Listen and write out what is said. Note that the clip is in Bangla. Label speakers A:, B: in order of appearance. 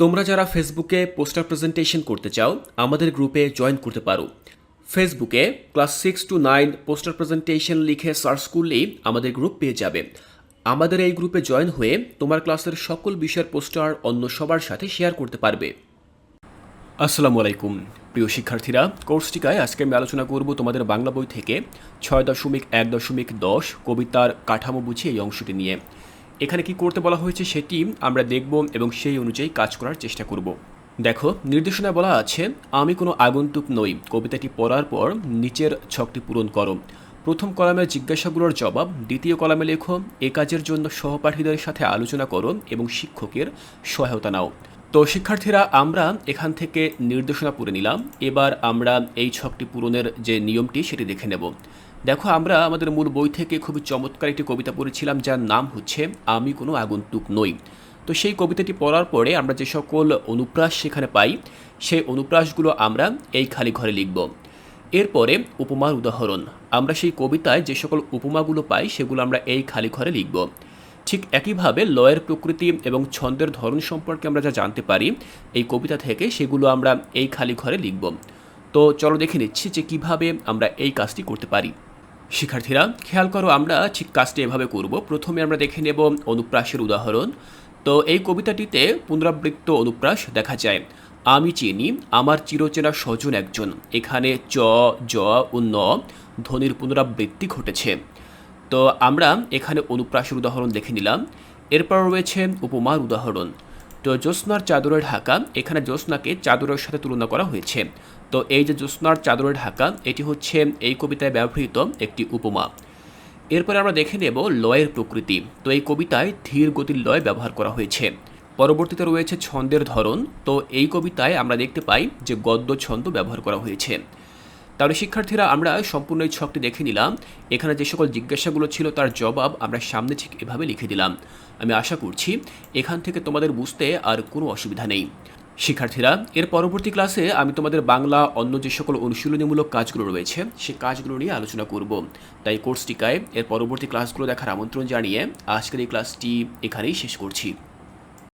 A: তোমরা যারা ফেসবুকে পোস্টার প্রেজেন্টেশন করতে চাও, আমাদের গ্রুপে জয়েন করতে পারো। ফেসবুকে class six to nine poster presentation লিখে সার্চ করলেই আমাদের গ্রুপ পেয়ে যাবে। আমাদের এই গ্রুপে জয়েন হয়ে তোমার ক্লাসের সকল বিষয়ের পোস্টার অন্য সবার সাথে শেয়ার করতে পারবে। আসসালামু আলাইকুম। প্রিয় শিক্ষার্থীরা, কোর্সটিকায় আজকে আমি আলোচনা করব তোমাদের বাংলা বই থেকে ছয় দশমিক এক দশমিক দশ কবিতার কাঠামো বুঝিয়ে এই অংশটি নিয়ে। এখানে কি করতে বলা হয়েছে সেটি আমরা দেখব এবং সেই অনুযায়ী কাজ করার চেষ্টা করব। দেখো নির্দেশনা বলা আছে, আমি কোনো আগন্তুক নই। কবিতাটি পড়ার পর নিচের ছকটি পূরণ করো। প্রথম কলামের জিজ্ঞাসাগুলোর জবাব, দ্বিতীয় কলামে লেখো, এ কাজের জন্য সহপাঠীদের সাথে আলোচনা করো এবং শিক্ষকের সহায়তা নাও। তো শিক্ষার্থীরা, আমরা এখান থেকে নির্দেশনা পড়ে নিলাম। এবার আমরা এই ছকটি পূরণের যে নিয়মটি সেটি দেখে নেব। দেখো, আমরা আমাদের মূল বই থেকে খুবই চমৎকার একটি কবিতা পড়েছিলাম, যার নাম হচ্ছে আমি কোনো আগন্তুক নই তো সেই কবিতাটি পড়ার পরে আমরা যে সকল অনুপ্রাস সেখানে পাই, সেই অনুপ্রাসগুলো আমরা এই খালি ঘরে লিখব। এরপরে উপমার উদাহরণ। আমরা সেই কবিতায় যে সকল উপমাগুলো পাই, সেগুলো আমরা এই খালি ঘরে লিখব। ঠিক একইভাবে লয়ের প্রকৃতি এবং ছন্দের ধরন সম্পর্কে আমরা যা জানতে পারি, এই কবিতা থেকে সেগুলো আমরা এই খালি ঘরে লিখব। তো চলো দেখে নিচ্ছি যে কীভাবে আমরা এই কাজটি করতে পারি। শিক্ষার্থীরা, খেয়াল করো আমরা ঠিক কাজটি এভাবে করব। প্রথমে আমরা দেখে নেব অনুপ্রাসের উদাহরণ। তো এই কবিতাটিতে পুনরাবৃত্ত অনুপ্রাস দেখা যায়। আমি চিনি, আমার চিরচেনা স্বজন একজন। এখানে চ, জ ও ন ধ্বনির পুনরাবৃত্তি ঘটেছে। তো আমরা এখানে অনুপ্রাসের উদাহরণ দেখে নিলাম। এরপর রয়েছে উপমার উদাহরণ। তো জ্যোৎস্নার চাদরে ঢাকা, এখানে জ্যোৎস্নাকে চাদরের সাথে তুলনা করা হয়েছে। তো এই যে জ্যোৎস্নার চাদরে ঢাকা, এটি হচ্ছে এই কবিতায় ব্যবহৃত একটি উপমা। এরপরে আমরা দেখে নেব লয়ের প্রকৃতি। তো এই কবিতায় ধীর গতির লয় ব্যবহার করা হয়েছে। পরবর্তীতে রয়েছে ছন্দের ধরন। তো এই কবিতায় আমরা দেখতে পাই যে গদ্য ছন্দ ব্যবহার করা হয়েছে। তাহলে শিক্ষার্থীরা, আমরা সম্পূর্ণ এই ছকটি দেখে নিলাম। এখানে যে সকল জিজ্ঞাসাগুলো ছিল, তার জবাব আমরা সামনে ঠিক এভাবে লিখে দিলাম। আমি আশা করছি, এখান থেকে তোমাদের বুঝতে আর কোনো অসুবিধা নেই। শিক্ষার্থীরা, এর পরবর্তী ক্লাসে আমি তোমাদের বাংলা, অন্য যে সকল অনুশীলনীমূলক কাজগুলো রয়েছে, সে কাজগুলো নিয়ে আলোচনা করব। তাই কোর্সটিকায় এর পরবর্তী ক্লাসগুলো দেখার আমন্ত্রণ জানিয়ে আজকের এই ক্লাসটি এখানেই শেষ করছি।